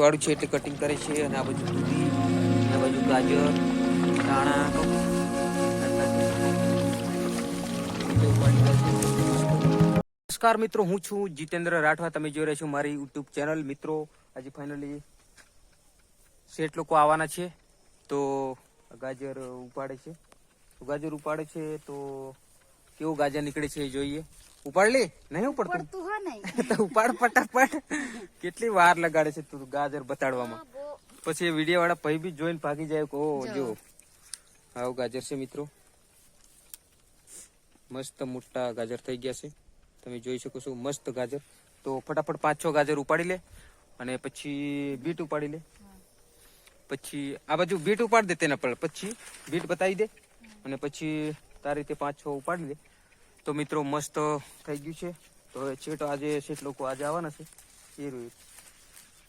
વાળું છે એટલે કટિંગ કરે છે અને આ બાજુ દૂધી, આ બાજુ ગાજર, ધાણા, નમસ્કાર મિત્રો, હું છું જીતેન્દ્ર રાઠવા. તમે જોઈ રહ્યા છો મારી યુટ્યુબ ચેનલ મિત્રો, આજે ફાઇનલી શેઠ લોકો આવવાના છે. તો ગાજર ઉપાડે છે. ગાજર ઉપાડે છે તો કેવું ગાજર નીકળે છે એ જોઈએ. ઉપાડ લે નહીં ઉપાડતું? પડતું તો ઉપાડ ફટાફટ. કેટલી વાર લગાડે છે તું ગાજર બતાડવામાં. પછી એ વીડિયો વાળા ભાઈ બી જોઈને ભાગી જાય કો ઓ જો. આવું ગાજર છે મિત્રો. મસ્ત મોટા ગાજર થઈ ગયા છે. તમે જોઈ શકો છો મસ્ત ગાજર. તો ફટાફટ પાંચ છ ગાજર ઉપાડી લે અને પછી બીટ ઉપાડી લે. પછી આ બાજુ બીટ ઉપાડી દે તેના પર. પછી બીટ બતાવી દે અને પછી તારી રીતે પાંચ છ ઉપાડી લે. તો મિત્રો મસ્ત થઈ ગયું છે. તો હવે છેટ આજે શેઠ લોકો આજે આવવાના છે. એ રહ્યું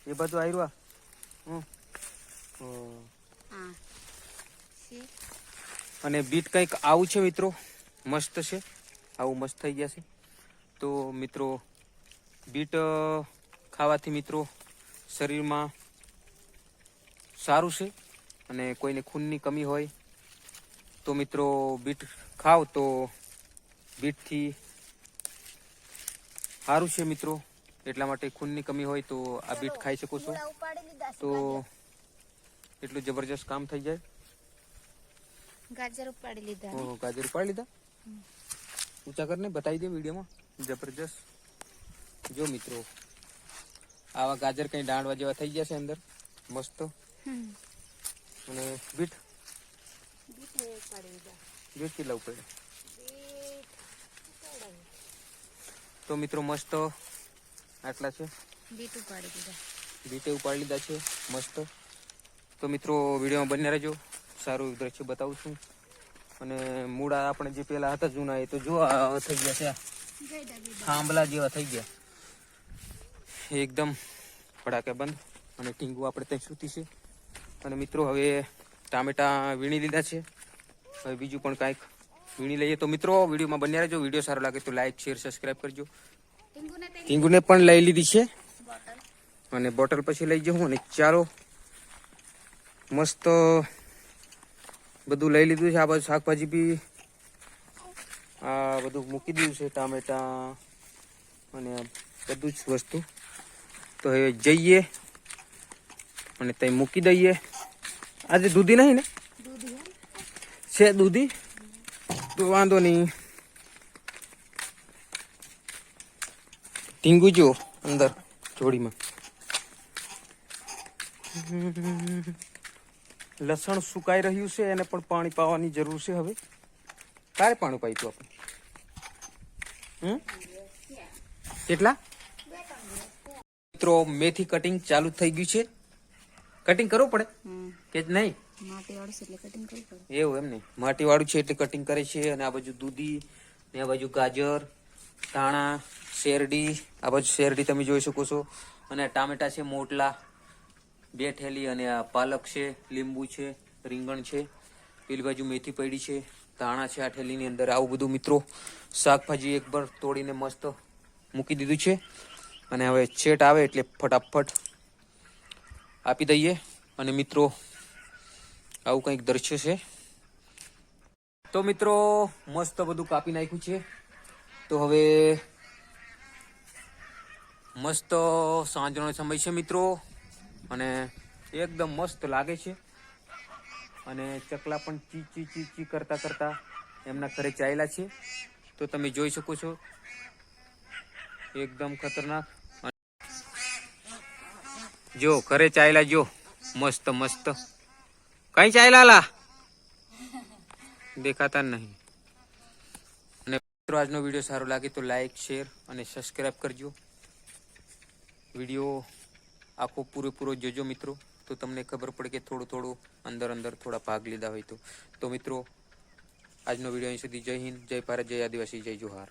એ બધું આવ્યું હમ. તો અને બીટ કંઈક આવું છે મિત્રો. મસ્ત છે. આવું મસ્ત થઈ ગયા છે. તો મિત્રો બીટ ખાવાથી મિત્રો શરીરમાં સારું છે. અને કોઈને ખૂનની કમી હોય તો મિત્રો બીટ ખાવ તો બીટથી સારું છે મિત્રો. એટલા માટે ખૂનની કમી હોય તો આ બીટ ખાઈ શકો છો. તો એટલું જબરજસ્ત કામ થઈ જાય. ગાજર ઉપાડી લીધા. ઓહો ગાજર ઉપાડી લીધા? ઊંચા કરીને બતાવી દે વિડીયોમાં. જબરજસ્ત. જો મિત્રો આવા ગાજર કઈ દાંડવા જેવા થઈ ગયા છે અંદર. મસ્ત. અને બીટ? બીટ ઉપાડી લીધા. બીટ લઉં પડે તો મિત્રો મસ્ત આટલા છે. બીટ ઉપાડી દીધા. બીટે ઉપાડી લીધા છે મસ્ત. તો મિત્રો વિડીયોમાં બન્યા રહેજો. સારું દ્રશ્ય બતાવું છું. અને મૂળા આપણે જે પેલા હતા જૂના એ તો જો આ થઈ ગયા છે. થાંભલા જેવા થઈ ગયા. એકદમ ફડાકે બંધ. અને ટીંગું આપણે ત્યાં સૂતી છે. અને મિત્રો હવે ટામેટા વીણી લીધા છે. બીજું પણ કાંઈક વીણી લઈએ. તો મિત્રો વિડીયોમાં બન્યા રહેજો. વીડિયો સારો લાગે તો લાઈક શેર સબસ્ક્રાઈબ કરજો. ટીંગુને પણ લઈ લીધી છે. અને બોટલ પછી લઈ જવું અને ચાલો મસ્ત બધું લઈ લીધું છે. આ બાજુ શાકભાજી બી આ બધું મૂકી દીધું છે ટામેટા અને બધું જ વસ્તુ. તો હવે જઈએ અને ત્યાં મૂકી દઈએ. આજે દૂધી નહીં ને? છે દૂધી? તો વાંધો નહીં. ટીંગુ જો અંદર જોડીમાં. લસણ સુકાઈ રહ્યું છે એને પણ પાણી પાવાની જરૂર છે હવે. ક્યારે પાણી પાઈતું આપણે? કેટલા? મિત્રો મેથી કટિંગ ચાલુ થઈ ગયું છે. કટિંગ કરવું પડે? કે જ નહીં? એવું એમ ને? માટી વાળું છે એટલે કટિંગ કરે છે અને આ બાજુ દૂધી, ને આ બાજુ ગાજર, ધાણા, શેરડી, આ બાજુ શેરડી તમે જોઈ શકો છો. અને ટામેટા છે, મોટલા, બે ઠેલી અને આ પાલક છે, લીંબુ છે, રીંગણ છે, પેલી બાજુ મેથી પડી છે, ધાણા છે આ ઠેલીની અંદર. આવું બધું મિત્રો શાકભાજી એક bar તોડીને મસ્ત મૂકી દીધું છે. અને હવે છેટ આવે એટલે ફટાફટ આપી દઈએ. અને મિત્રો આવું કંઈક દ્રશ્ય છે. તો મિત્રો, મસ્ત બધું કાપી નાખ્યું છે. તો હવે મસ્ત સાંજનો સમય છે મિત્રો, અને એકદમ મસ્ત લાગે છે. અને ચકલા પણ ચી ચી ચી ચી કરતા કરતા એમના ઘરે ચાલ્યા છે. તો તમે જોઈ શકો છો. એકદમ ખતરનાક. જો, ઘરે ચાલ્યા જો. મસ્ત મસ્ત. કઈ ચાલ્યા લા દેખાતા નહીં અને મિત્રો આજનો વીડિયો સારો લાગે તો લાઈક શેર અને સબસ્ક્રાઈબ કરજો. વીડિયો આખો પૂરેપૂરો જોજો મિત્રો. તો તમને ખબર પડે કે થોડું થોડું અંદર અંદર થોડા ભાગ લીધા હોય તો. તો મિત્રો, આજનો વીડિયો અહીં સુધી જય હિન્દ, જય ભારત, જય આદિવાસી, જય જોહાર.